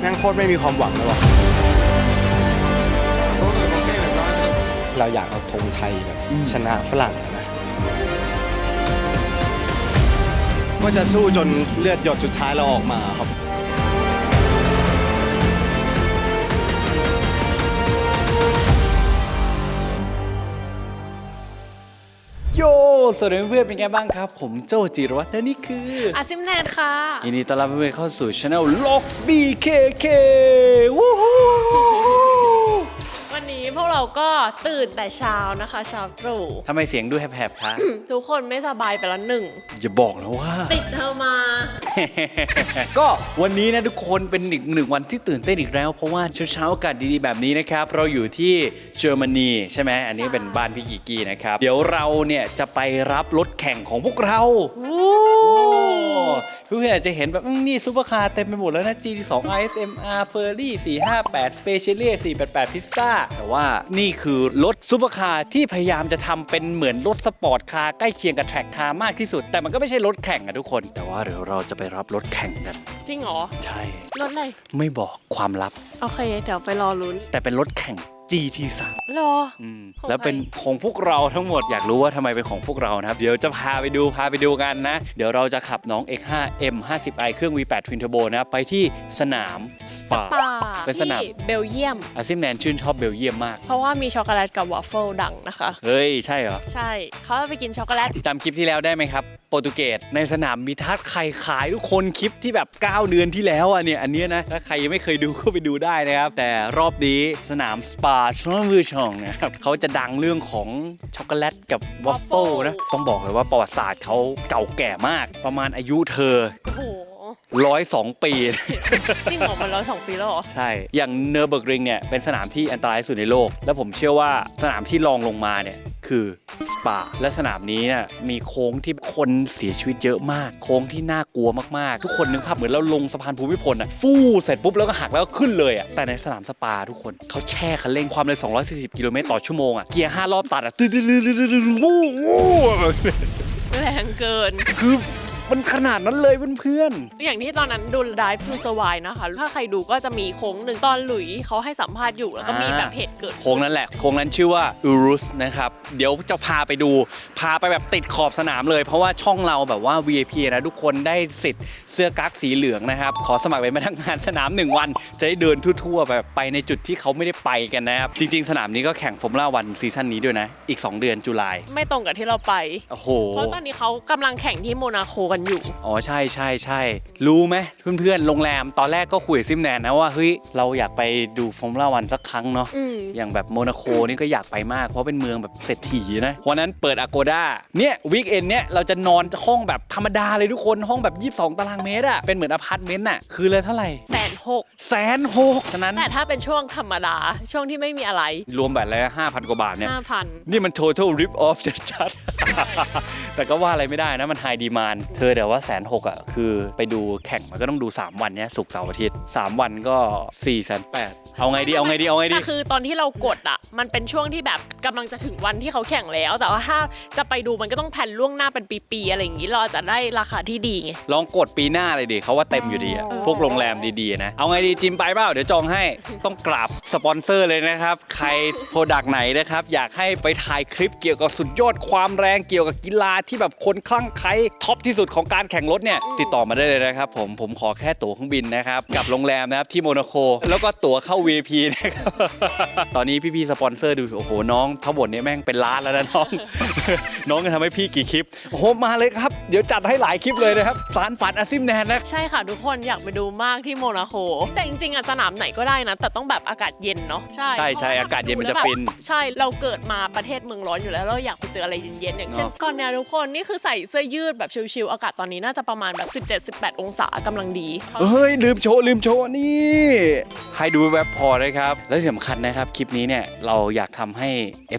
แม่งโคตรไม่มีความหวังเลยว่ะ เราอยากเอาธงไทยแบบชนะฝรั่งอะนะ ก็จะสู้จนเลือดหยดสุดท้ายเราออกมาครับ สวัสดีเพื่อนๆเป็นไงบ้างครับ ผมโจจิรวัฒน์และนี่คืออาซิมแนนค่ะยินดีต้อนรับเพื่อนๆเข้าสู่ช anel Locks BKK วู้ฮู้ วันนี้พวกเราก็ตื่นแต่เช้านะคะเช้าตรู่ทำไมเสียงดูแหบๆคะ ทุกคนไม่สบายไปแล้วหนึ่ง อย่าบอกนะว่า ติดเธอมา ก็วันนี้นะทุกคนเป็นอีกหนึ่งวันที่ตื่นเต้นอีกแล้ว เพราะว่าเช้าๆอากาศดีๆแบบนี้นะครับ เราอยู่ที่เยอรมนีใช่ไหมอันนี้เป็นบ้านพี่กิกกี้นะครับ เดี๋ยวเราเนี่ยจะไปรับรถแข่งของพวกเรา เพื่อนๆอาจจะเห็นแบบอืมนี่ซูเปอร์คาร์เต็มไปหมดแล้วนะ GT2 ISMR Ferrari 458 Speciale 488 Pista แต่ว่านี่คือรถซูเปอร์คาร์ที่พยายามจะทำเป็นเหมือนรถสปอร์ตคาร์ใกล้เคียงกับแทร็กคาร์มากที่สุด แต่มันก็ไม่ใช่รถแข่งอะทุกคน แต่ว่าเดี๋ยวเราจะไปรับรถแข่งกัน จริงเหรอ ใช่ รถอะไร ไม่บอกความลับ โอเค เดี๋ยวไปรอลุ้น แต่เป็นรถแข่ง GT3 รอ อืมของแล้วเป็นใคร ของพวกเราทั้งหมดอยากรู้ว่าทำไมเป็นของพวกเรานะครับ เดี๋ยวจะพาไปดูพาไปดูกันนะ เดี๋ยวเราจะขับน้อง X5 M50i เครื่อง V8 Twin Turbo นะครับไปที่สนามสปา ป่าเป็นสนาม ที่เบลเยียม อาซิมแนนชื่นชอบเบลเยียมมาก เพราะว่ามีช็อกโกแลตกับวอฟเฟิลดังนะคะ เฮ้ย ใช่เหรอ ใช่เขาจะไปกินช็อกโกแลตจำคลิปที่แล้วได้ไหมครับโป รตุเกสในสนามมีทัดไข่ขายทุกคนคลิปที่แบบ 9 เดือนที่แล้วอะเนี่ยอันเนี้ยนะถ้าใครยังไม่เคยดูก็ไปดูได้นะครับ แต่รอบนี้สนามสปาชอนวิชองนะครับเขาจะดังเรื่องของช็อกโกแลตกับวอฟเฟิลนะต้องบอกเลยว่าประวัติศาสตร์เขาเก่าแก่มากประมาณอายุเธอโอ้โห ร้อยสองปี จริงเหรอมันร้อยสองปีแล้วเหรอ ใช่ อย่างเนอร์เบิร์กริงเนี่ยเป็นสนามที่อันตรายที่สุดในโลก แล้วผมเชื่อว่าสนามที่รองลงมาเนี่ยคือสปา และสนามนี้เนี่ยมีโค้งที่คนเสียชีวิตเยอะมาก โค้งที่น่ากลัวมากๆ ทุกคนนึกภาพเหมือนเราลงสะพานภูมิพลอะฟู่เสร็จปุ๊บแล้วก็หักแล้วก็ขึ้นเลยอะแต่ในสนามสปาทุกคนเขาแช่คันเร่งความเร็ว240 กิโลเมตรต่อชั่วโมงอะเกียร์5รอบตัดอะตื้อๆๆๆๆวู้วู้แรงเกิน คือ มันขนาดนั้นเลยเพื่อนๆอย่างที่ตอนนั้นดู Drive to Survive นะคะ ถ้าใครดูก็จะมีโค้งหนึ่งตอนหลุยเขาให้สัมภาษณ์อยู่ แล้วก็มีแบบเหตุเกิด โค้งนั้นแหละ โค้งนั้นชื่อว่าอูรุสนะครับ เดี๋ยวจะพาไปดู พาไปแบบติดขอบสนามเลย เพราะว่าช่องเราแบบว่า VIP นะทุกคนได้สิทธิ์เสื้อกั๊กสีเหลืองนะครับ ขอสมัครเป็นพนักงานสนาม 1 วัน จะได้เดินทั่วๆแบบไปในจุดที่เขาไม่ได้ไปกันนะครับ จริง ๆ สนามนี้ก็แข่งฟอร์มูล่าวันซีซั่นนี้ด้วยนะ อีก 2 เดือนจุลายไม่ตรงกับที่เราไป โอ้โห เพราะตอนนี้เขากำลังแข่งที่โมนาโคกันอยู่ อ๋อใช่ใช่ใช่รู้ไหมเพื่อนๆโรงแรมตอนแรกก็คุยกับซิมแนนนะว่าเฮ้ยเราอยากไปดูฟอร์มูล่าวันสักครั้งเนาะอืม อย่างแบบโมนาโคนี่ก็อยากไปมากเพราะเป็นเมืองแบบเศรษฐีนะวันนั้นเปิดอ g โกด้าเนี่ยวีคเอนเนี่ยเราจะนอนห้องแบบธรรมดาเลยทุกคนห้องแบบ 22 ตารางเมตรอะเป็นเหมือนอพาร์ตเมนต์อะคือเลยเท่าไหร่แสนหกแสนหกฉะนั้นแต่ถ้าเป็นช่วงธรรมดา ช่วงที่ไม่มีอะไรรวมแบบแล้วห้าพันกว่าบาทเนี่ย ห้าพัน นี่มัน total rip off ชัดๆ แต่ก็ว่าอะไรไม่ได้นะ มัน high demand เธอแต่ว่าแสนหกอะคือไปดูแข่งมันก็ต้องดู 3 วันเนี้ยศุกร์เสาร์อาทิตย์ 3 วันก็4ี่แสนแปดเอาไงดีเอาไงดีเอาไงดี แต่คือตอนที่เรากดอะ มันเป็นช่วงที่แบบกำลังจะถึงวันที่เขาแข่งแล้ว แต่ว่าถ้าจะไปดูมันก็ต้องแผนล่วงหน้าเป็นปีๆอะไรอย่างนี้เราจะได้ราคาที่ดีไง ลองกดปีหน้าเลยดิเขาว่าเต็มอยู่ดีอะเออพวกโรงแรมดีๆนะ เอาไงดีจิมไปเปล่าเดี๋ยวจองให้ต้องกราบสปอนเซอร์เลยนะครับ ใครโปรดักต์ไหนนะครับ อยากให้ไปถ่ายคลิปเกี่ยวกับสุดยอดความแรงเกี่ยวกับกีฬาที่แบบคนคลั่งไคล้ท็อปที่สุดของการแข่งรถเนี่ยติดต่อมาได้เลยนะครับผมผมขอแค่ตั๋วเครื่องบินนะครับกับโรงแรมนะครับที่โมนาโคแล้วก็ตั๋วเข้า VIP นะครับตอนนี้พี่ๆสปอนเซอร์ดูโอ้โหน้องทั้งหมดเนี่ยแม่งเป็นล้านแล้วนะน้อง น้องจะทำให้พี่กี่คลิปโอ้โหมาเลยครับ เดี๋ยวจัดให้หลายคลิปเลยนะครับสารฝันอาซิมแนนนะ ใช่ค่ะทุกคนอยากไปดูมากที่โมนาโคแต่จริงๆอะสนามไหนก็ได้นะ แต่ต้องแบบอากาศเย็นเนาะใช่ใช่ใช่อากาศเย็นมันจะฟินใช่เราเกิดมาประเทศเมืองร้อนอยู่แล้วเราอยากไปเจออะไรเย็นๆอย่างเช่นเนาะก่อนเนี่ยทุกคนนี่คือใส่เสื้อยืดแบบชิลๆอากาศตอนนี้น่าจะประมาณแบบ 17-18 องศากำลังดี เฮ้ย ลืมโชว์ลืมโชว์นี่ ให้ดูแวบพอนะครับ และที่สำคัญนะครับ คลิปนี้เนี่ย เราอยากทำให้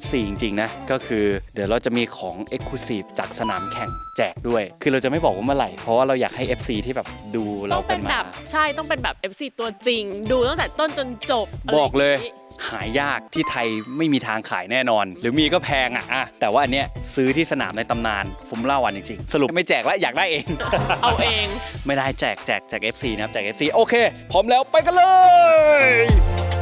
FC จริง ๆ นะ ก็คือเดี๋ยวเราจะมีของ Exclusive จากสนามแข่งแจกด้วย คือเราจะไม่บอกว่าเมื่อไหร่ เพราะว่าเราอยากให้ FC ที่แบบดูเราต้องกัเป็นนมาแบบใช่ต้องเป็นแบบ FC ตัวจริง ดูตั้งแต่ต้นจนจบะไรบอกเลยางงี้ หายากที่ไทยไม่มีทางขายแน่นอน หรือมีก็แพงอะอะแต่ว่าอันเนี้ยซื้อที่สนามในตำนานฟอร์มูล่าวันจริงๆ สรุปไม่แจกแล้วอยากได้เอง เอาเอง ไม่ได้แจกแจกแจก FC นะครับแจก FC โอเค พร้อมแล้วไปกันเลย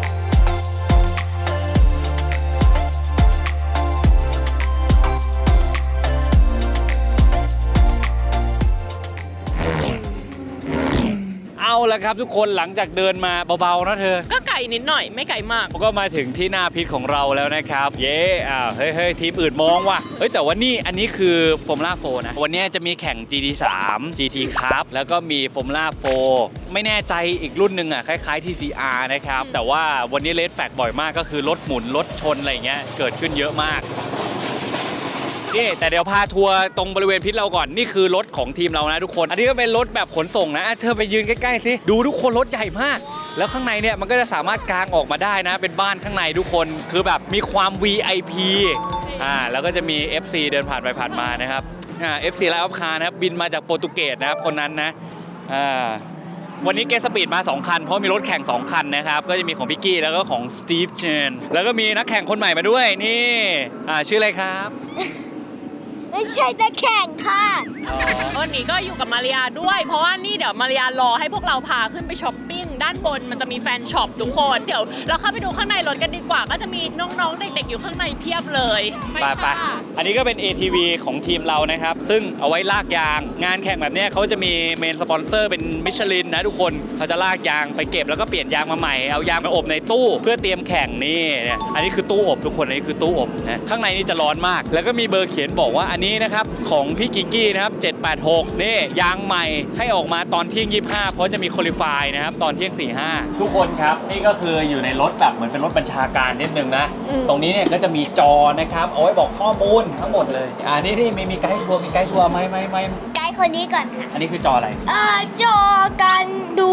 ละครับทุกคนหลังจากเดินมาเบาๆนะเธอ ก็ไก่นิดหน่อยไม่ไก่มาก ก็มาถึงที่หน้าพิษของเราแล้วนะครับ เย้อ้าวเฮ้ยเฮ้ยทีมอื่นมองว่ะเฮ้ยแต่ว่านี่อันนี้คือฟอร์มูล่าโฟนะ วันนี้จะมีแข่ง GT3 GT ครับแล้วก็มีฟอร์มูล่าโฟไม่แน่ใจอีกรุ่นหนึ่งอะคล้ายๆ TCR นะครับ แต่ว่าวันนี้เลสแฟกบ่อยมากก็คือรถหมุนรถชนอะไรอย่างเงี้ยเกิดขึ้นเยอะมาก นี่แต่เดี๋ยวพาทัวร์ตรงบริเวณพิษเราก่อนนี่คือรถของทีมเรานะทุกคน อันนี้ก็เป็นรถแบบขนส่งนะ เธอไปยืนใกล้ๆสิดูทุกคนรถใหญ่มาก แล้วข้างในเนี่ยมันก็จะสามารถกางออกมาได้นะ เป็นบ้านข้างในทุกคนคือแบบมีความ VIP อ่าแล้วก็จะมี FC เดินผ่านไปผ่านมานะครับอ่า FC ไลออฟคาร์นะครับบินมาจากโปรตุเกสนะครับคนนั้นนะอ่าวันนี้เกสปีดมา 2 คัน เพราะมีรถแข่ง 2 คันนะครับ ก็จะมีของพิกกี้แล้วก็ของสตีฟเจนแล้วก็มีนักแข่งคนใหม่มาด้วย นี่ อ่า ชื่ออะไรครับ ไม่ใช่ตะแข่งค่ะวันนี้ก็อยู่กับมาริยาด้วย เพราะว่านี่เดี๋ยวมาริยารอให้พวกเราพาขึ้นไปช้อปปิ้งด้านบนมันจะมีแฟนช็อปทุกคน เดี๋ยวเราเข้าไปดูข้างในรถกันดีกว่า ก็จะมีน้องๆเด็ก ๆ อยู่ข้างในเพียบเลยไปไปค่ะอันนี้ก็เป็น ATV ของทีมเรานะครับ ซึ่งเอาไว้ลากยาง งานแข่งแบบเนี้ยเขาจะมีเมนสปอนเซอร์เป็นมิชลินนะทุกคนเขาจะลากยางไปเก็บแล้วก็เปลี่ยนยางมาใหม่เอายางไปอบในตู้ เพื่อเตรียมแข่งนี่เนี่ยอันนี้คือตู้อบทุกคนอันนี้คือตู้อบนะข้างในนี่จะร้อนมาก แล้วก็มีเบอร์เขียนบอกว่าอันนี้นะครับของพี่กิกกี้นะครับ786นี่ยางใหม่ให้ออกมาตอนเที่ยง 25 เพราะจะมีคุริฟายนะครับตอนเที่ยง 45 ทุกคนครับ นี่ก็คืออยู่ในรถแบบเหมือนเป็นรถบัญชาการนิดนึงนะตรงนี้เนี่ยก็จะมีจอนะครับเอาไว้บอกข้อมูลทั้งหมดเลย อ่านี่นี่มีมีไกด์ทัวร์มีไกด์ทัวร์ไหมไหมไหมไกด์คนนี้ก่อนค่ะอันนี้คือจออะไร เอ่อจอการดู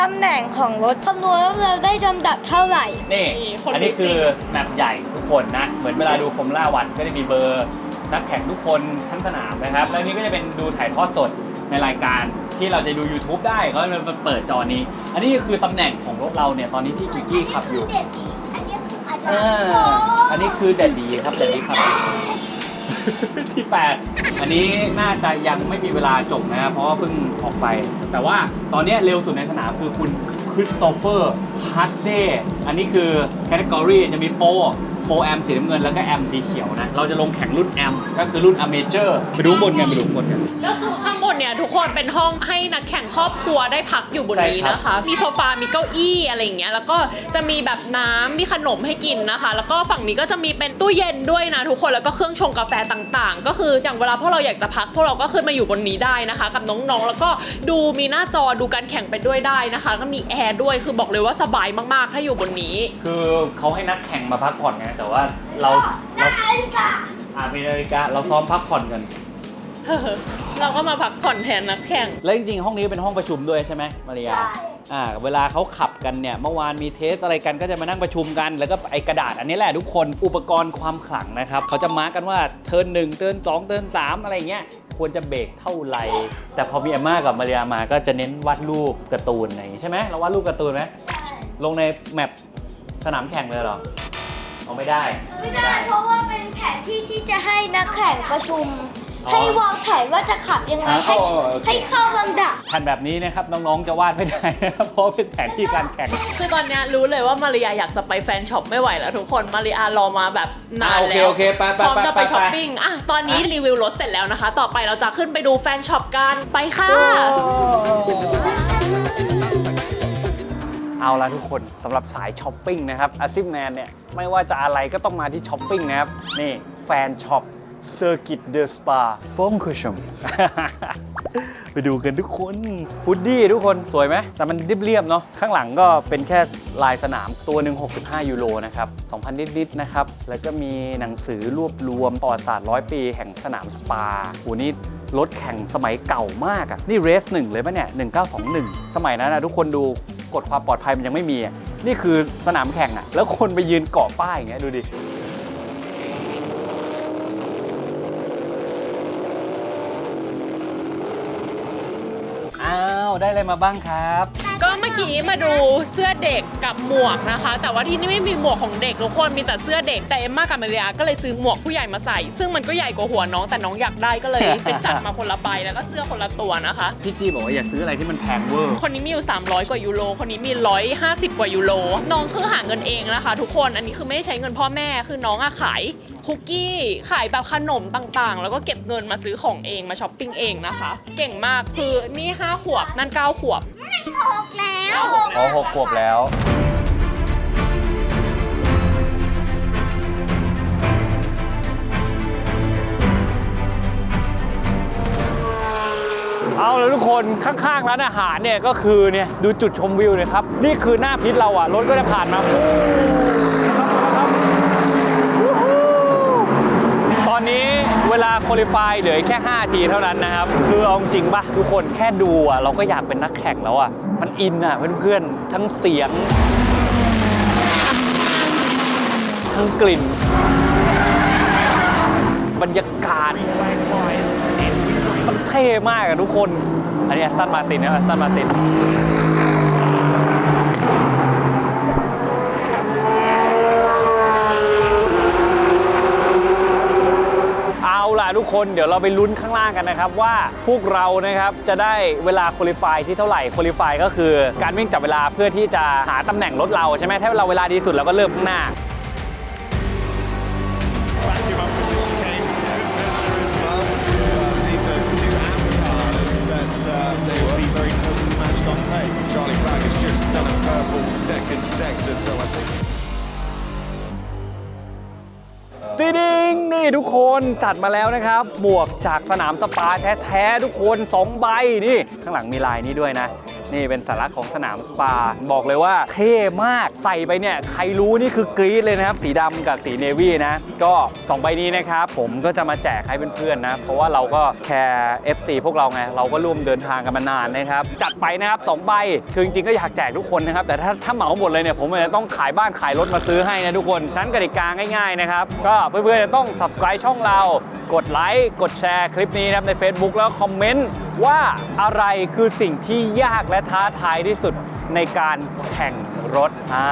ตำแหน่งของรถคำนวณว่าเราได้ลำดับเท่าไหร่ นี่ นี่คนอันนี้รู้จคืริองแมปใหญ่ทุกคนนะ เหมือนเวลาดูฟอร์มูล่าวันก็จะมีเบอร์ นักแข่งทุกคนทั้งสนามนะครับ แล้วนี่ก็จะเป็นดูถ่ายทอดสดในรายการที่เราจะดู YouTube ได้ก็จะเปิดจอนี้ อันนี้คือตำแหน่งของรถเราเนี่ยตอนนี้พี่กิกกี้ขับอยู่ อันนี้คืออาจาเอรย์ออันนี้คือแดดดีครับแดดดีครับ ที่ 8 อันนี้น่าจะยังไม่มีเวลาจบนะครับเพราะว่าเพิ่งออกไป แต่ว่าตอนนี้เร็วสุดในสนามคือคุณคริสโตเฟอร์ฮัสเซ่อันนี้คือแคตตากรีจะมีโปรโปรแอมสีน้ำเงินแล้วก็แอมสีเขียวนะ เราจะลงแข่งรุ่นแอมก็คือรุ่นอเมเจอร์ไปดูข้างบนกันไปดูข้างบนกัน ก็คือข้างบนเนี่ยทุกคนเป็นห้องให้นักแข่งครอบครัวได้พักอยู่บนนี้นะคะ มีโซฟา มีเก้าอี้อะไรอย่างเงี้ย แล้วก็จะมีแบบน้ำมีขนมให้กินนะคะ แล้วก็ฝั่งนี้ก็จะมีเป็นตู้เย็นด้วยนะทุกคน แล้วก็เครื่องชงกาแฟต่างๆ ก็คืออย่างเวลาพวกเราอยากจะพักพวกเราก็ขึ้นมาอยู่บนนี้ได้นะคะ กับน้องๆ แล้วก็ดูมีหน้าจอดูการแข่งไปด้วยได้นะคะ ก็มีแอร์ด้วย คือบอกเลยว่าสบายมากๆ ถ้าอยู่บนนี้ คือเขาให้นักแข่งมาพักผ่อนไงแต่ว่าเราเรานาฬิกาอาเป็นนาฬิกาเราซ้อมพักผ่อนกัน เราก็มาพักผ่อนแทนนักแข่ง แล้วจริงๆ ห้องนี้เป็นห้องประชุมด้วยใช่ไหมมาริยาใช่อ่าเวลาเขาขับกันเนี่ย เมื่อวานมีเทสอะไรกันก็จะมานั่งประชุมกัน แล้วก็ไอกระดาษอันนี้แหละทุกคนอุปกรณ์ความขลังนะครับเขาจะมาร์กกันว่าเทิร์นหนึ่งเทิร์นสองเทิร์นสามอะไรเงี้ยควรจะเบรกเท่าไหร่แต่พอมีเอมม่ากับมาริยามาก็จะเน้นวาดรูปการ์ตูนอะไรอย่างงี้ใช่ไหมเราวาดรูปการ์ตูนไหมลงในแมปสนามแข่งเลยเหรอ เอาไม่ได้ ไม่ได้เพราะว่าเป็นแผนที่ที่จะให้นักแข่งประชุม อ๋อให้วางแผนว่าจะขับยังไงอ่าให้อ๋อโอเค ให้เข้าลำดับ แผ่นแบบนี้นะครับน้องๆจะวาดไม่ได้นะครับเพราะเป็นแผนที่การแข่ง คือตอนเนี้ยรู้เลยว่ามาริยาอยากจะไปแฟนช็อปไม่ไหวแล้วทุกคนมาริยารอมาแบบนานอะโอเคแล้วโอเคไปไปพร้อมจะไปไปไป ช้อปปิ้งอะตอนนี้อะรีวิวรถเสร็จแล้วนะคะ ต่อไปเราจะขึ้นไปดูแฟนช็อปกันไปค่ะ เอาละทุกคนสำหรับสายช้อปปิ้งนะครับอาซิมแมนเนี่ยไม่ว่าจะอะไรก็ต้องมาที่ช้อปปิ้งนะครับ นี่แฟนช็อปเซอร์กิตเดอะสปาฟงคุชม ไปดูกันทุกคนพุดดี้ทุกคนสวยไหม แต่มันเรียบๆเนาะข้างหลังก็เป็นแค่ลายสนามตัวหนึ่ง65 ยูโรนะครับ 2,000 นิดๆนะครับ แล้วก็มีหนังสือรวบรวมประวัติศาสตร์ร้อยปีแห่งสนามสปาโหนี่รถแข่งสมัยเก่ามากอะนี่เรสหนึ่งเลยปะเนี่ย 1921 สมัยนั้นนะทุกคนดู กฎความปลอดภัยมันยังไม่มี นี่คือสนามแข่งอะแล้วคนไปยืนเกาะป้ายอย่างเงี้ยดูดิอ้าวได้อะไรมาบ้างครับ กก็เมื่อกี้มาดูเสื้อเด็กกับหมวกนะคะ แต่ว่าที่นี่ไม่มีหมวกของเด็กทุกคนมีแต่เสื้อเด็กแต่เอ็มมากับมาริยาก็เลยซื้อหมวกผู้ใหญ่มาใส่ ซึ่งมันก็ใหญ่กว่าหัวน้องแต่น้องอยากได้ก็เลยเป็นจัดมาคนละใบแล้วก็เสื้อคนละตัวนะคะ พี่จีบอกว่าอย่าซื้ออะไรที่มันแพงเวอร์ คนนี้มีอยู่ 300 กว่ายูโร คนนี้มี 150 กว่ายูโร น้องคือหาเงินเองนะคะ ทุกคน อันนี้คือไม่ได้ใช้เงินพ่อแม่ คือน้องอะขายคุกกี้ ขายแบบขนมต่างๆ แล้วก็เก็บเงินมาซื้อของเอง มาช้อปปิ้งเองนะคะ เก่งมาก คือนี่ 5 ขวบ นั่น 9 ขวบหกแล้วอ๋อหกขวบแล้ว เอาเลยทุกคนข้างๆร้านอาหารเนี่ยก็คือเนี่ยดูจุดชมวิวเลยครับ นี่คือหน้าพิษเราอะรถก็จะผ่านมาฟู๊ครับวู้ฮู้ต อนนี้เวลาคุริฟายเหลือแค่ 5 ทีเท่านั้นนะครับ คือเอาจริงปะทุกคนแค่ดูอะเราก็อยากเป็นนักแข่งแล้วอะ มันอินอะเพื่อนๆ ทั้งเสียง ทั้งกลิ่น บรรยากาศ มันเท่มากอะทุกคน อันนี้แอสตันมาตินนะแอสตันมาติน เอาล่ะ ทุกคนเดี๋ยวเราไปลุ้นข้างล่างกันนะครับว่าพวกเรานะครับจะได้เวลาคุริฟายที่เท่าไหร่คุริฟายก็คือการวิ่งจับเวลาเพื่อที่จะหาตำแหน่งรถเราใช่ไหมถ้าเราเวลาดีสุดเราก็เริ่มข้างหน้า Charlie Bragg has just done. ติดิงนี่ทุกคนจัดมาแล้วนะครับหมวกจากสนามสปาแท้ๆทุกคน2ใบนี่ข้างหลังมีลายนี้ด้วยนะ นี่เป็นสัญลักษณ์ของสนามสปา บอกเลยว่าเท่มากใส่ไปเนี่ย ใครรู้นี่คือกรี๊ดเลยนะครับ สีดำกับสีเนวี่นะ ก็ 2 ใบนี้นะครับ ผมก็จะมาแจกให้เพื่อนๆนะ เพราะว่าเราก็แคร์ FC พวกเราไง เราก็ร่วมเดินทางกันมานานนะครับ จัดไปนะครับ2ใบคือจริงๆก็อยากแจกทุกคนนะครับ แต่ถ้าถ้าเหมาหมดเลยเนี่ยผมอาจจะต้องขายบ้านขายรถมาซื้อให้นะทุกคนชั้นกติกาง่ายๆนะครับก็เพื่อนๆจะต้อง subscribe ช่องเรา กดไลค์กดแชร์คลิปนี้นะครับใน Facebook แล้วคอมเมนต์ว่าอะไรคือสิ่งที่ยากและท้าทายที่สุดในการแข่งรถอ่า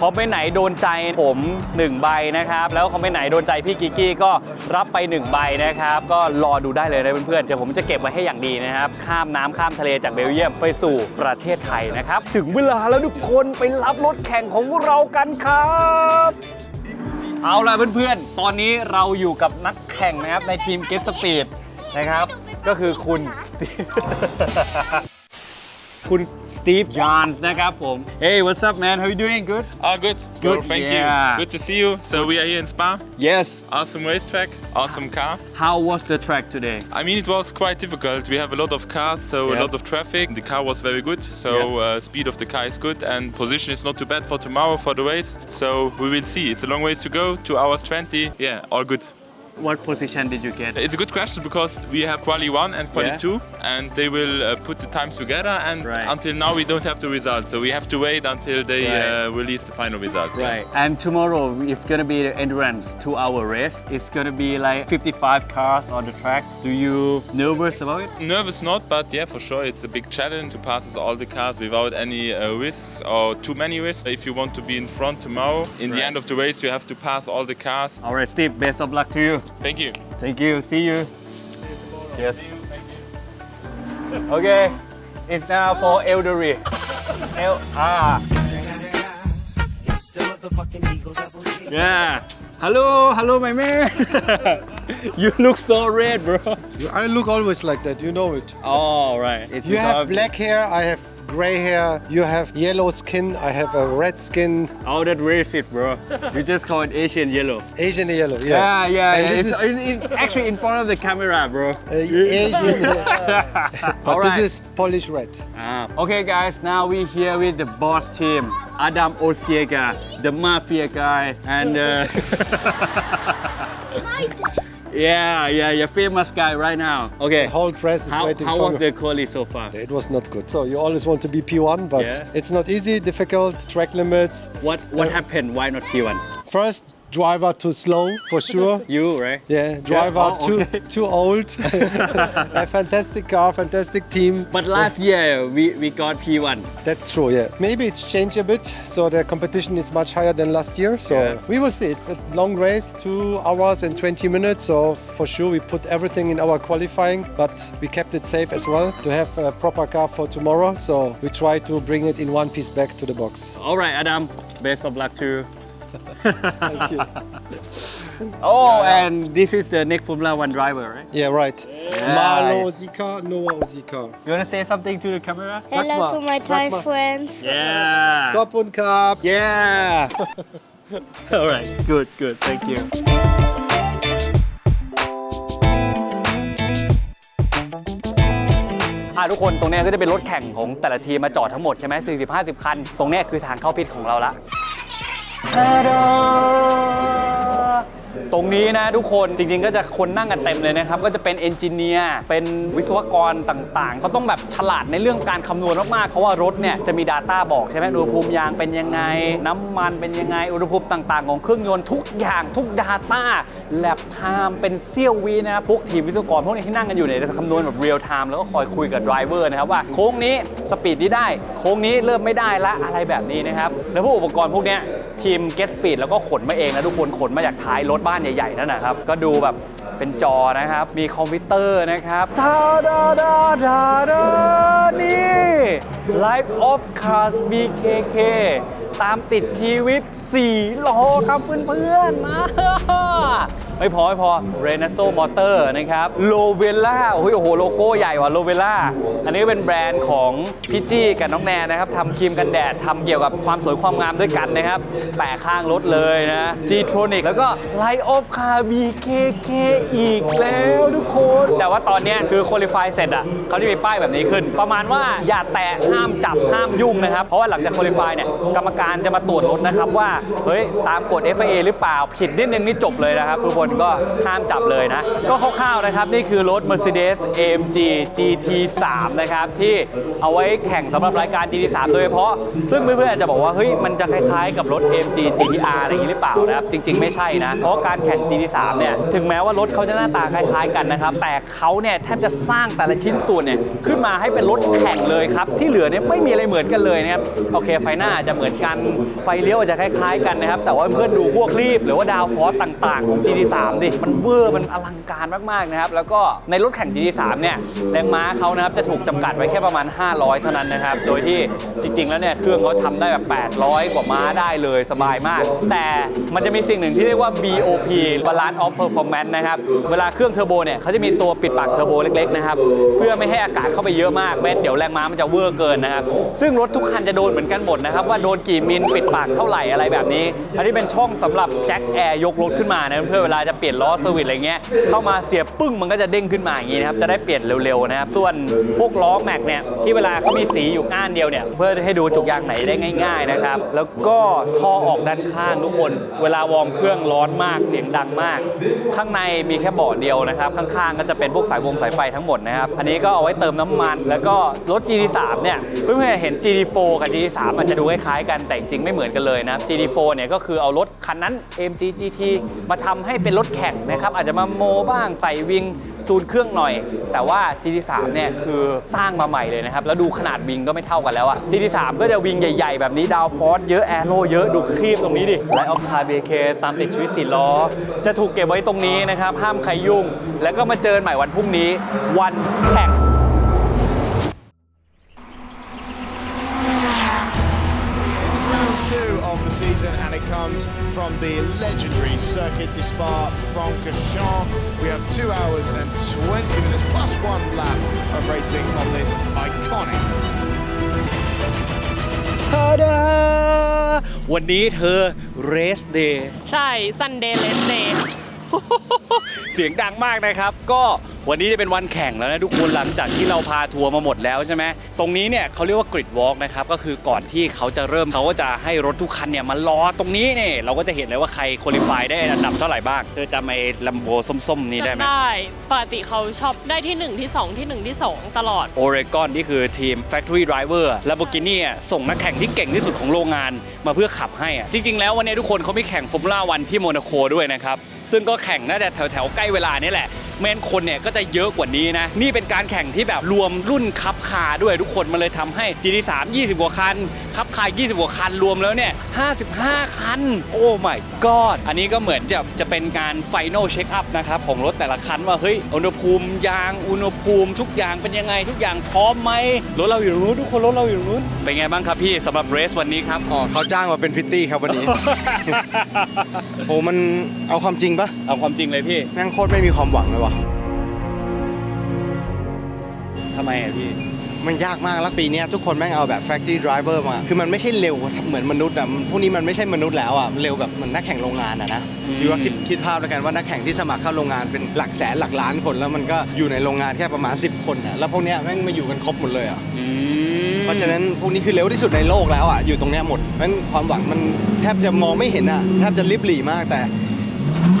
คอมเมนต์ไหนโดนใจผม1ใบนะครับ แล้วคอมเมนต์ไหนโดนใจพี่กิกกี้ก็รับไป1ใบนะครับ ก็รอดูได้เลยนะเพื่อนๆ เดี๋ยวผมจะเก็บไว้ให้อย่างดีนะครับ ข้ามน้ำข้ามทะเลจากเบลเยียมไปสู่ประเทศไทยนะครับ ถึงเวลาแล้วทุกคนไปรับรถแข่งของพวกเรากันครับเอาล่ะเพื่อนๆ ตอนนี้เราอยู่กับนักแข่งนะครับในทีม Get Speed นะครับ ก็คือคุณ Steve คุณสตีฟจอห์นส์นะครับผม Hey what's up man how you doing good Oh, good. Good, thank yeah. you. Good to see you. So we are here in Spa. Yes Awesome racetrack, awesome car. how was the track today I mean, it was quite difficult. We have a lot of cars, so Yeah. a lot of traffic. The car was very good, so Yeah. uh, speed of the car is good, and position is not too bad for tomorrow for the race. So we will see. It's a long ways to go. Two hours twenty. Yeah, all good. what position did you get It's a good question because we have quali one and quali Yeah. two, and they will uh, put the times together. And Right. until now, we don't have the results, so we have to wait until they Right. uh, release the final results. yeah. Right. And tomorrow it's gonna be the endurance two-hour race. It's gonna be like 55 cars on the track. Do you nervous about it? Nervous not, but yeah, for sure, it's a big challenge to pass all the cars without any uh, risks or too many risks. If you want to be in front tomorrow, in the end of the race, you have to pass all the cars. All right, Steve. Best of luck to you. Thank you. Thank you. See you. Yes. Okay. It's now for Elderly. El ah. Yeah. Hello, hello, my man. you look so red, bro. I look always like that, you know it. All right. It's You have black hair, I have gray hair, you have yellow skin, I have a red skin, Oh, that racist, bro. You just call it Asian yellow. Asian yellow, Yeah, yeah. yeah. And yeah. this It's, is it's actually in front of the camera, bro. uh, Asian, but All this is Polish red. Ah, okay, guys, now we here with the boss team, Adam Osiega, the mafia guy, and uh, yeah, yeah, your famous guy right now. Okay, The whole press is how, waiting how for How was the quali so far? It was not good. So you always want to be P1, but Yeah. it's not easy, difficult, track limits. What what Uh, happened? Why not P1? First, driver too slow for sure. you right Yeah, driver oh, too okay. too old. a fantastic car, fantastic team. but last year we we got P1 That's true. Yes, maybe it's changed a bit, so the competition is much higher than last year. So Yeah. we will see. It's a long race, two hours and 20 minutes. So for sure, we put everything in our qualifying, but we kept it safe as well to have a proper car for tomorrow. So we try to bring it in one piece back to the box. alright Adam best of luck to you Thank you. oh and this is the next Formula One driver right Yeah, right. Marlo Zika, Noah Ozika. you wanna say something to the camera Hello mal, to my sag Thai mal. friends. yeah Top und Cup. yeah alright good good thank you อะทุกคนตรงเนี้ยก็จะเป็นรถแข่งของแต่ละทีมมาจอดทั้งหมดใช่ไหม40 50 คัน ตรงเนี้ยคือทางเข้าพิษของเราละ 따라 ตรงนี้นะทุกคนจริงๆก็จะคนนั่งกันเต็มเลยนะครับ ก็จะเป็นเอนจิเนียร์เป็นวิศวกรต่างๆเขาต้องแบบฉลาดในเรื่องการคำนวณมากๆเพราะว่ารถเนี่ยจะมี Data บอกใช่ไหมอุณหภูมิยางเป็นยังไง น้ำมันเป็นยังไงอุณหภูมิต่างๆ ของเครื่องยนต์ทุกอย่างทุก Data แลบไทม์เป็นเสี้ยววินะครับพวกทีมวิศวกรพวกนี้ที่นั่งกันอยู่เนี่ยจะคำนวณแบบเรียลไทม์แล้วก็คอยคุยกับไดรเวอร์นะครับว่าโค้งนี้สปีดนี้ได้ โค้งนี้เริ่มไม่ได้ละอะไรแบบนี้นะครับแล้วพวกอุปกรณ์พวกเนี้ทีม Get Speed แล้วก็ขนมาเองนะทุกคนขนมาจากท้ายรถบ้านใหญ่ๆนั่นนะครับ ก็ดูแบบเป็นจอนะครับ มีคอมพิวเตอร์นะครับทาดาดาดาดานี่ Life of Cars BKK ตามติดชีวิต4ล้อครับเพื่อนๆนะไม่พอไม่พอ r e n a s o Motor นะครับ l o v e l a โอ้โหโลโก้ใหญ่ว่ะ l o v e l a อันนี้เป็นแบรนด์ของพี่จี้กับน้องแนนนะครับทำครีมกันแดดทำเกี่ยวกับความสวยความงามด้วยกันนะครับ แปะข้างรถเลยนะ G-Tronic แล้วก็ Light of Car BKK อีกแล้วทุกคน แต่ว่าตอนนี้คือ Qualify เสร็จอะเขาจะมีป้ายแบบนี้ขึ้น ประมาณว่าอย่าแตะห้ามจับห้ามยุ่งนะครับ เพราะว่าหลังจาก Qualify เนี่ยกรรมการจะมาตรวจรถนะครับว่าเฮ้ยตามกฎ FIA หรือเปล่าผิดนิดนึงนี่จบเลยนะครับทุกคนก็ห้ามจับเลยนะ ก็คร่าวๆนะครับ นี่คือรถ Mercedes AMG GT3 นะครับ ที่เอาไว้แข่งสำหรับรายการ GT3 โดยเฉพาะ ซึ่งเพื่อนๆอาจจะบอกว่าเฮ้ยมันจะคล้ายๆกับรถ AMG GTR อะไรอย่างนี้หรือเปล่านะครับ จริง ๆ ไม่ใช่นะ เพราะการแข่ง GT3 เนี่ยถึงแม้ว่ารถเขาจะหน้าตาคล้ายๆกันนะครับแต่เขาเนี่ยแทบจะสร้างแต่ละชิ้นส่วนเนี่ยขึ้นมาให้เป็นรถแข่งเลยครับที่เหลือเนี่ยไม่มีอะไรเหมือนกันเลยนะครับโอเคไฟหน้าจะเหมือนกันไฟเลี้ยวอาจจะคล้ายๆกันนะครับ แต่ว่าเพื่อนดูพวกรีบ หรือว่าดาวฟอสต่างๆ ของ GT3 ดิ มันเวอร์มันอลังการมากๆนะครับ แล้วก็ในรถแข่ง GT3 เนี่ยแรงม้าเขานะครับจะถูกจำกัดไว้แค่ประมาณ 500 เท่านั้นนะครับ โดยที่จริงๆ แล้วเนี่ยเครื่องเขาทำได้แบบ 800 กว่าม้าได้เลยสบายมาก แต่มันจะมีสิ่งหนึ่งที่เรียกว่า BOP Balance of Performance นะครับ เวลาเครื่องเทอร์โบเนี่ยเขาจะมีตัวปิดปากเทอร์โบเล็กๆนะครับเพื่อไม่ให้อากาศเข้าไปเยอะมากแม้เดี๋ยวแรงม้ามันจะเวอร์เกินนะครับซึ่งรถทุกคันจะโดนเหมือนกันหมดนะครับว่าโดนกี่มิลปิดปากเท่าไหร่อะไรแบบนี้ อันนี้เป็นช่องสำหรับแจ็คแอร์ยกรถขึ้นมานะเพื่อเวลาจะเปลี่ยนล้อเซอร์วิสอะไรเงี้ยเข้ามาเสียบปึ้งมันก็จะเด้งขึ้นมาอย่างนี้นะครับจะได้เปลี่ยนเร็วๆนะครับส่วนพวกล้อแม็กเนี่ยที่เวลาเขามีสีอยู่ก้านเดียวเนี่ยเพื่อให้ดูจุกยางไหนได้ง่าย ๆนะครับ แล้วก็ท่อออกด้านข้างทุกคน เวลาวอร์มเครื่องร้อนมากเสียงดังมาก ข้างในมีแค่เบาะเดียวนะครับ ข้างๆก็จะเป็นพวกสายวงสายไฟทั้งหมดนะครับ อันนี้ก็เอาไว้เติมน้ำมัน แล้วก็รถ GT3 เนี่ยเพื่อนๆเห็น GT4 กับ GT3 อาจจะดูคล้ายๆกันแต่จริงไม่เหมือนกันเลยนะ GT4 เนี่ยก็คือเอารถคันนั้น AMG GT มาทำให้เป็นรถแข่งนะครับ อาจจะมาโมบ้างใส่วิงจูนเครื่องหน่อย แต่ว่า GT3 เนี่ยคือสร้างมาใหม่เลยนะครับ แล้วดูขนาดวิงก็ไม่เท่ากันแล้วอะ GT3 ก็จะวิงใหญ่ๆ แบบนี้ดาวฟอร์สเยอะแอโร่เยอะดูครีบตรงนี้ดิไลออฟคาร์เบเคตามติดชีวิตสี่ล้อ จะถูกเก็บไว้ตรงนี้นะครับห้ามใครยุ่ง แล้วก็มาเจอกันใหม่วันพรุ่งนี้วันแข่ง from the legendary Circuit de Spa Francorchamps. We have two hours and 20 minutes plus one lap of racing on this iconic ทาดา วันนี้เธอเรสเดย์ ใช่ Sunday Let's Day เสียงดังมากนะครับ ก็วันนี้จะเป็นวันแข่งแล้วนะทุกคนหลังจากที่เราพาทัวร์มาหมดแล้วใช่ไหมตรงนี้เนี่ยเขาเรียกว่ากริดวอล์กนะครับก็คือก่อนที่เขาจะเริ่มเขาก็จะให้รถทุกคันเนี่ยมารอตรงนี้เนี่ยเราก็จะเห็นเลยว่าใครคุริฟายได้อันดับเท่าไหร่บ้างเธอจำไอ้ลัมโบส้มๆนี้ได้ไหมจำได้ปกติเขาชอบได้ที่ 1 ที่ 2 ที่ 1 ที่ 2 ตลอดโอเรกอนนี่คือทีม Factory Driver Lamborghini อะส่งนักแข่งที่เก่งที่สุดของโรงงานมาเพื่อขับให้อะจริง ๆ แล้ววันนี้ทุกคนเขามีแข่งฟอร์มูล่าวันที่โมนาโคด้วยนะครับ ซึ่งก็แข่งน่าจะแถวๆใกล้เวลานี่แหละ แม้นคนเนี่ยก็จะเยอะกว่านี้นะ นี่เป็นการแข่งที่แบบรวมรุ่นคับคาด้วยทุกคนมันเลยทำให้ GT3 20 กว่าคันคับคา20 กว่าคันรวมแล้วเนี่ย 55 คัน โอ้ my god อันนี้ก็เหมือนจะจะเป็นการ final check up นะครับของรถแต่ละคันว่า เฮ้ย อุณหภูมิยางอุณหภูมิ ทุกอย่างเป็นยังไง ทุกอย่างพร้อมไหมรถเราอยู่ตรงนู้นทุกคนรถเราอยู่ตรงนู้นเป็นไงบ้างครับพี่สำหรับเรสวันนี้ครับอ๋อเขาจ้างมาเป็นพริตตี้ครับวันนี้โอ้มันเอาความจริงปะเอาความจริงเลยพี่แม่งโคตรไม่มีความหวังเลยวะ ทำไมอะพี่ มันยากมากแล้วปีเนี้ยทุกคนแม่งเอาแบบ factory driver มา คือมันไม่ใช่เร็วเหมือนมนุษย์อะมันพวกนี้มันไม่ใช่มนุษย์แล้วอะมันเร็วแบบเหมือนนักแข่งโรงงานอะนะอืมดูว่าคิดคิดภาพแล้วกันว่านักแข่งที่สมัครเข้าโรงงานเป็นหลักแสนหลักล้านคนแล้วมันก็อยู่ในโรงงานแค่ประมาณ 10 คนอะแล้วพวกเนี้ยแม่งมาอยู่กันครบหมดเลยอะ อืมเพราะฉะนั้นพวกนี้คือเร็วที่สุดในโลกแล้วอะอยู่ตรงเนี้ยหมดเพราะฉะนั้นความหวังมันแทบจะมองไม่เห็นอะแทบจะลิบหลี่มากแต่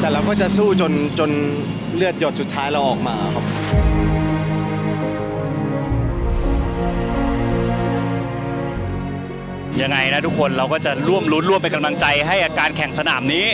แต่เราก็จะสู้จนจนเลือดหยดสุดท้ายเราออกมาครับ ยังไงนะทุกคนเราก็จะร่วมลุ้นร่วมเป็นกำลังใจให้อาการแข่งสนามนี้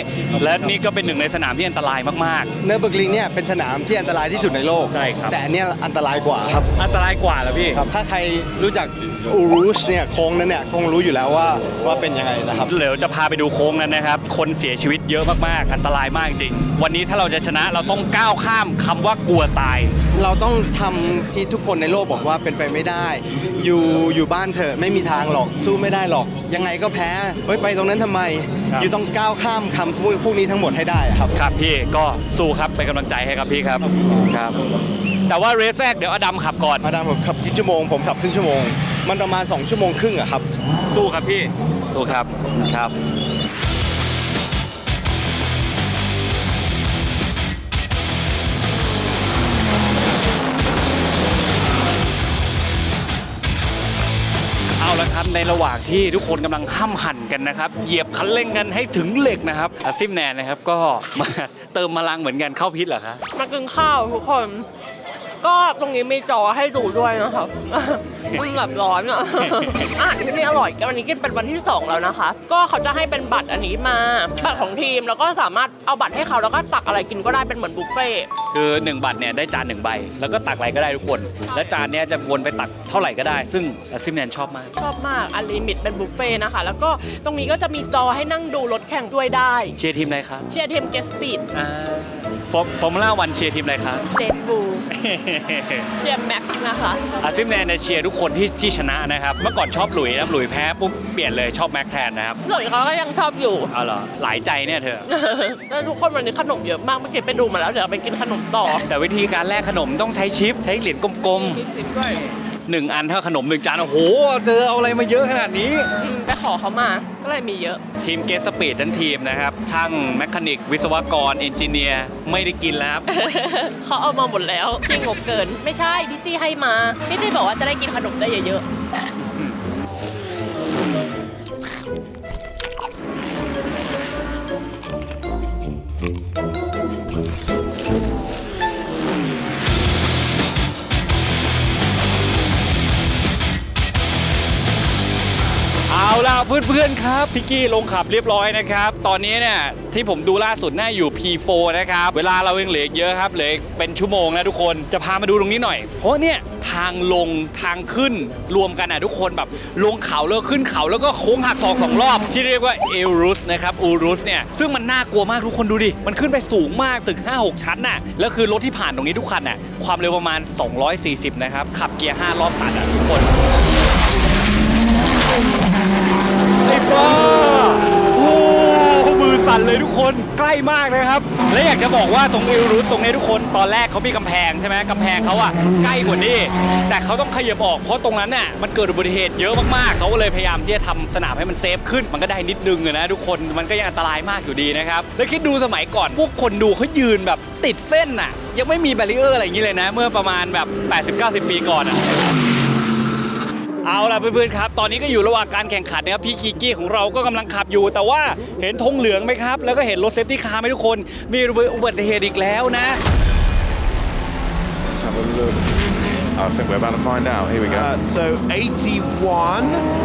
และนี่ก็เป็นหนึ่งในสนามที่อันตรายมากเนอร์เบอร์กลิงเนี่ยเป็นสนามที่อันตรายที่สุดในโลก ใช่ครับ แต่อันเนี้ยอันตรายกว่าครับ ๆ อันตรายกว่าเหรอพี่ ครับ ถ้าใครรู้จักอูรุชเนี่ยโค้งนั้นเนี่ยคงรู้อยู่แล้วว่าว่าเป็นยังไงนะครับ เดี๋ยวจะพาไปดูโค้งนั้นนะครับ คนเสียชีวิตเยอะมาก ๆ อันตรายมากจริง วันนี้ถ้าเราจะชนะเราต้องก้าวข้ามคำว่ากลัวตาย เราต้องทำที่ทุกคนในโลกบอกว่าเป็นไปไม่ได้ อยู่อยู่บ้านเถอะไม่มีทางหรอกสู้ไม่ได้หรอกยังไงก็แพ้เฮ้ยไปตรงนั้นทำไม ครับ อยู่ต้องก้าวข้ามคำพูดพวกนี้ทั้งหมดให้ได้ครับ ครับพี่ก็สู้ครับเป็นกำลังใจให้ครับพี่ครับครับ แต่ว่าเรสแรกเดี๋ยวอดัมขับก่อนมาดามผมขับกี่ชั่วโมง ผมขับครึ่งชั่วโมง มันประมาณ 2 ชั่วโมงครึ่งอะครับ สู้ครับพี่สู้ครับครับ ในระหว่างที่ทุกคนกำลังห้ามหั่นกันนะครับ เหยียบคันเร่งกันให้ถึงเหล็กนะครับอาซิมแนนนะครับก็มาเติมพลังเหมือนกันเข้าพิษเหรอคะมากินข้าวทุกคน ก็ตรงนี้มีจอให้ดูด้วยนะครับมันแบบร้อนอะอาหารที่นี่อร่อยกันวันนี้กินเป็นวันที่2แล้วนะคะ ก็เขาจะให้เป็นบัตรอันนี้มา บัตรของทีมแล้วก็สามารถเอาบัตรให้เขาแล้วก็ตักอะไรกินก็ได้เป็นเหมือนบุฟเฟ่ต์คือ 1 บัตรเนี่ยได้จานหนึ่งใบ แล้วก็ตักอะไรก็ได้ทุกคน และจานเนี้ยจะวนไปตักเท่าไหร่ก็ได้ ซึ่งอาซิมแนนชอบมาก ชอบมากอันลิมิตเป็นบุฟเฟ่ต์นะคะ แล้วก็ตรงนี้ก็จะมีจอให้นั่งดูรถแข่งด้วยได้เชียร์ทีมอะไรครับเชียร์ทีมเกสปีดอ่าฟอร์ฟอร์มูล่าวันเชียร์ทีมอะไรครับเดดบู เชียร์แม็กซ์นะคะ อาซิมแนนเนี่ยเชียร์ทุกคนที่ที่ชนะนะครับ เมื่อก่อนชอบหลุยนะหลุยแพ้ปุ๊บเปลี่ยนเลยชอบแม็กแทนนะครับหน่อยเขาก็ยังชอบอยู่ เอาเหรอหลายใจเนี่ยเธอ แล้วทุกคนวันนี้ขนมเยอะมากเมื่อกี้ไปดูมาแล้วเดี๋ยวไปกินขนมต่อ แต่วิธีการแลกขนมต้องใช้ชิป ใช้เหรียญกลมมีสิบด้วยๆ หนึ่งอันเท่าขนมหนึ่งจานโอ้โห เจอเอาอะไรมาเยอะขนาดนี้ อืมไปขอเขามา ก็เลยมีเยอะ ทีมเกสสปีดทั้งทีมนะครับ ช่างแมคานิก วิศวกร เอนจิเนียร์ ไม่ได้กินแล้วครับ เขาเอามาหมดแล้วพี่งบเกิน ไม่ใช่พี่จี้ให้มา พี่จี้บอกว่าจะได้กินขนมได้เยอะ เอาล่ะเพื่อนๆครับพิกกี้ลงขับเรียบร้อยนะครับ ตอนนี้เนี่ยที่ผมดูล่าสุดน่าอยู่ P4 นะครับ เวลาเรายังเหลืออีกเยอะครับเหลืออีกเป็นชั่วโมงนะทุกคนจะพามาดูตรงนี้หน่อย เพราะเนี่ยทางลงทางขึ้นรวมกันอะทุกคนแบบลงเขาแล้วขึ้นเขาแล้วก็โค้งหักศอกสองรอบ ที่เรียกว่าเอลรุสนะครับอูรุสเนี่ยซึ่งมันน่ากลัวมากทุกคนดูดิ มันขึ้นไปสูงมากตึก 5-6 ชั้นน่ะแล้วคือรถที่ผ่านตรงนี้ทุกคันน่ะความเร็วประมาณ 240 นะครับขับเกียร์5รอบตัดอะทุกคน นใกล้มากนะครับ และอยากจะบอกว่าตรงอิลรูทตรงนี้ทุกคนตอนแรกเขามีกำแพงใช่ไหมกำแพงเขาอะใกล้กว่านี้ แต่เขาต้องขยับออกเพราะตรงนั้นน่ะมันเกิดอุบัติเหตุเยอะมากๆเขาก็เลยพยายามที่จะทำสนามให้มันเซฟขึ้นมันก็ได้นิดนึงอะนะทุกคนมันก็ยังอันตรายมากอยู่ดีนะครับแล้วคิดดูสมัยก่อนพวกคนดูเขายืนแบบติดเส้นน่ะยังไม่มีแบรีเออร์อะไรอย่างนี้เลยนะ เมื่อประมาณแบบ 80-90 ปีก่อนอะ เอาล่ะเพื่อนๆครับ ตอนนี้ก็อยู่ระหว่างการแข่งขันนะครับพี่กีกี้ของเราก็กำลังขับอยู่ แต่ว่าเห็นธงเหลืองไหมครับ แล้วก็เห็นรถเซฟตี้คาร์ไหมทุกคน มีอุบัติเหตุอีกแล้วนะ Let's have a look. I think we're about to find out. Here we go. Uh, so 81.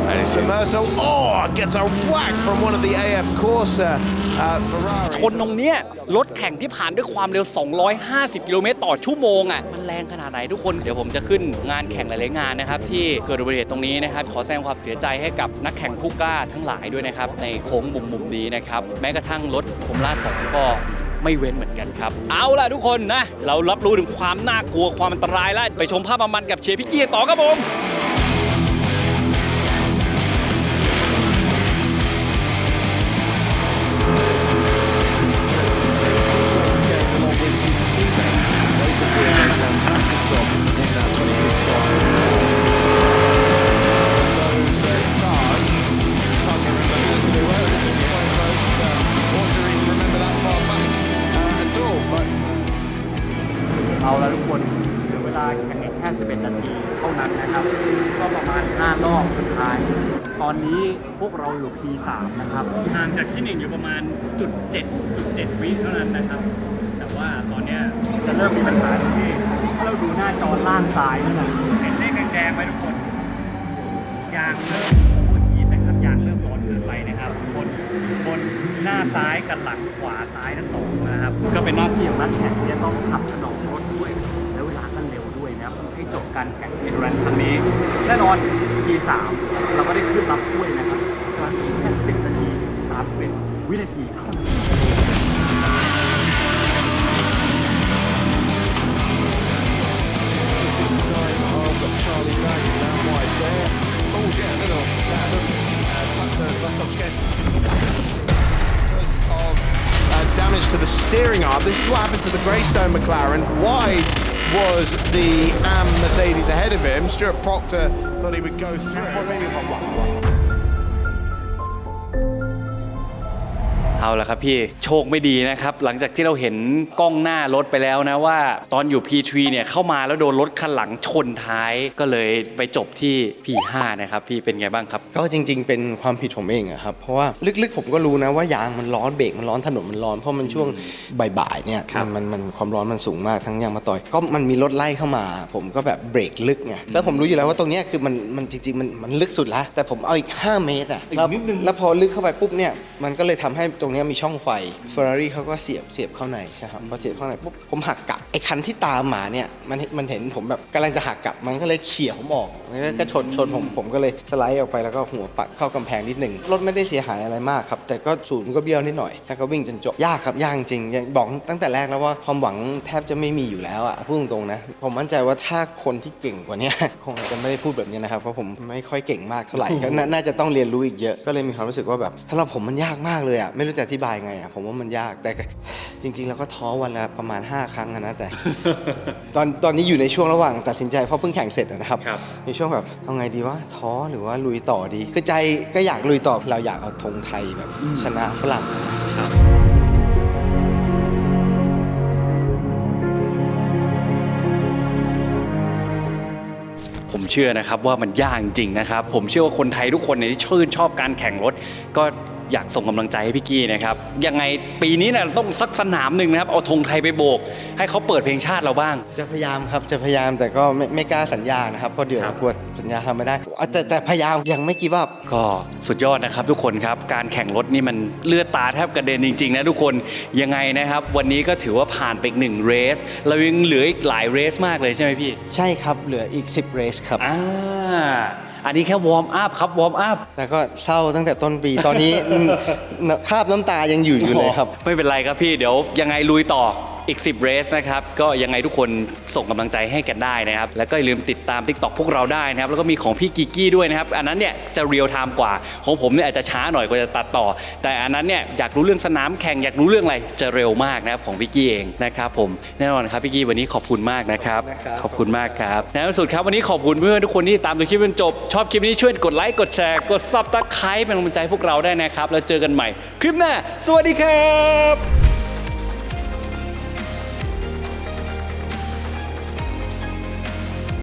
And it's a- Merso, oh, gets a whack from one of the AF Corsa uh, Ferrari. ชนตรงเนี้ยรถแข่งที่ผ่านด้วยความเร็ว 250 กิโลเมตรต่อชั่วโมงอะมันแรงขนาดไหนทุกคนเดี๋ยวผมจะขึ้นงานแข่งหลายๆงานนะครับที่เกิดอุบัติเหตุตรงนี้นะครับขอแสดงความเสียใจให้กับนักแข่งผู้กล้าทั้งหลายด้วยนะครับในโค้งมุมมุมๆนี้นะครับแม้กระทั่งรถฟอร์มูล่าสองก็ ไม่เว้นเหมือนกันครับ เอาล่ะทุกคนนะ เรารับรู้ถึงความน่ากลัวความอันตรายแล้ว ไปชมภาพมันๆกับเชียร์พี่เกียร์ต่อครับผม T3 นะครับ ห่างจากที่หนึ่งอยู่ประมาณจุดเจ็ดจุดเจ็ดวิเท่านั้นนะครับ แต่ว่าตอนนี้จะเริ่มมีปัญหาที่เราดูหน้าจอล่างซ้ายนั่นแหละเห็นเลขแดงๆไหมทุกคนยางเริ่มโอ้ยีนะครับยางเริ่มร้อนเกินไปนะครับบนบนหน้าซ้ายกับหลังขวาซ้ายทั้งสองนะครับ ก็เป็นหน้าที่ของนักแข่งที่จะต้องขับถนอมรถด้วยแล้วเวลาก็เร็วด้วยนะครับให้จบการแข่งเอินรันครั้งนี้แน่นอน T3 เราก็ได้ขึ้นรับถ้วยนะครับ ฉะนั้นอีกแค่10นาที31วินาทีเท่านั้น this is the 69 of Charlie Lang down wide there. Oh, yeah, a little, yeah, a little uh, touch there, Rostovsky. Because of uh, damage to the steering arm. This is what happened to the Greystone McLaren. Wide was the AM Mercedes ahead of him. Stuart Proctor thought he would go คน through. เอาละครับพี่โชคไม่ดีนะครับ หลังจากที่เราเห็นกล้องหน้ารถไปแล้วนะว่า ตอนอยู่ P3 เนี่ยเข้ามาแล้วโดนรถคันหลังชนท้ายก็เลยไปจบที่ P5 นะครับพี่เป็นไงบ้างครับ ก็จริง ๆ เป็นความผิดผมเองอะครับ เพราะว่าลึกๆผมก็รู้นะว่ายางมันร้อนเบรกมันร้อนถนนมันร้อนเพราะมันช่วงบ่ายๆเนี่ยครับมันมันมันความร้อนมันสูงมากทั้งยางมาต่อยก็มันมีรถไล่เข้ามา ผมก็แบบเบรกลึกไงแล้วผมรู้อยู่แล้วว่าตรงเนี้ยคือมันมันจริงๆมันมันลึกสุดแล้วแต่ผมเอาอีก 5 เมตรอะแล้วแล้วพอลึกเข้าไปปุ๊บเนี่ยมันก็เลยทำให้ตรงเนี้มีช่องไฟเฟอร์รารี่เขาก็เสียบเสียบเข้าในใช่ครับพอเสียบเข้าในปุ๊บผมหักกลับไอ้คันที่ตามมาเนี่ยมันมันเห็นผมแบบกำลังจะหักกลับมันก็เลยเขี่ยผมออกมันก็ชนชนผมผมก็เลยสไลด์ออกไปแล้วก็หัวปักเข้ากำแพงนิดหนึ่งรถไม่ได้เสียหายอะไรมากครับแต่ก็ศูนย์ก็เบี้ยวนิดหน่อยแต่ก็วิ่งจนจบยากครับยากจริงย่างบอกตั้งแต่แรกแล้วว่าความหวังแทบจะไม่มีอยู่แล้วอะพูดตรงๆนะผมมั่นใจว่าถ้าคนที่เก่งกว่านี้คงจะไม่ได้พูดแบบนี้นะครับเพราะผมไม่ค่อยเก่งมากเท่าไหร่ก็น่าน่าจะต้องเรียนรู้อีกเยอะก็เลยมีความรู้สึกว่าแบบสำหรับผมมันยากมากเลยอะไม่รู้จะอธิบายไงอะผมว่ามันยากแต่ก็จริง ๆ แล้วก็ท้อวันละประมาณ 5 ครั้งอะนะแต่ ตอนตอนนี้อยู่ในช่วงระหว่างตัดสินใจเพราะเพิ่งแข่งเสร็จอะนะครับครับ ในช่วงแบบเอาไงดีว่าท้อหรือว่าลุยต่อดีคือใจก็อยากลุยต่อเราอยากเอาธงไทยแบบชนะฝรั่งอะนะ ผมเชื่อนะครับว่ามันยากจริงๆนะครับ ผมเชื่อว่าคนไทยทุกคนเนี่ยที่ชื่นชอบการแข่งรถ ก็ อยากส่งกำลังใจให้พี่กี้นะครับยังไงปีนี้เนี่ยเราต้องสักสนามหนึ่งนะครับเอาธงไทยไปโบก ให้เขาเปิดเพลงชาติเราบ้าง จะพยายามครับจะพยายามแต่ก็ไม่ไม่กล้าสัญญานะครับเพราะเดี๋ยวครับกลัวสัญญาทำไม่ได้อะแต่แต่พยายามยังไม่กี่ว่าก็สุดยอดนะครับทุกคนครับการแข่งรถนี่มันเลือดตาแทบกระเด็นจริงๆนะทุกคนยังไงนะครับ วันนี้ก็ถือว่าผ่านไปอีกหนึ่งเรสเรายังเหลืออีกหลายเรสมากเลยใช่ไหมพี่ ใช่ครับเหลืออีก 10 เรสครับอ่า อันนี้แค่วอร์มอัพครับวอร์มอัพแต่ก็เศร้าตั้งแต่ต้นปีตอนนี้ คราบน้ำตายังอยู่อยู่เลยครับ ไม่เป็นไรครับพี่เดี๋ยวยังไงลุยต่อ อีก 10 เรสนะครับก็ยังไงทุกคนส่งกำลังใจให้กันได้นะครับ แล้วก็อย่าลืมติดตาม TikTok พวกเราได้นะครับ แล้วก็มีของพี่กิกกี้ด้วยนะครับ อันนั้นเนี่ยจะเรียลไทม์กว่า ของผมเนี่ยอาจจะช้าหน่อยกว่าจะตัดต่อ แต่อันนั้นเนี่ยอยากรู้เรื่องสนามแข่งอยากรู้เรื่องอะไรจะเร็วมากนะครับของพี่กี้เองนะครับผมแน่นอนครับพี่กี้วันนี้ขอบคุณมากนะครับขอบคุณมากครับในที่สุดครับวันนี้ขอบคุณเพื่อนๆทุกคนที่ตามดูคลิปจนจบชอบคลิปนี้ช่วยกดไลค์กดแชร์กดซับตะไคร้เป็นกำลังใจให้พวกเราได้นะครับแล้วเจอกันใหม่ คลิปหน้าสวัสดีครับ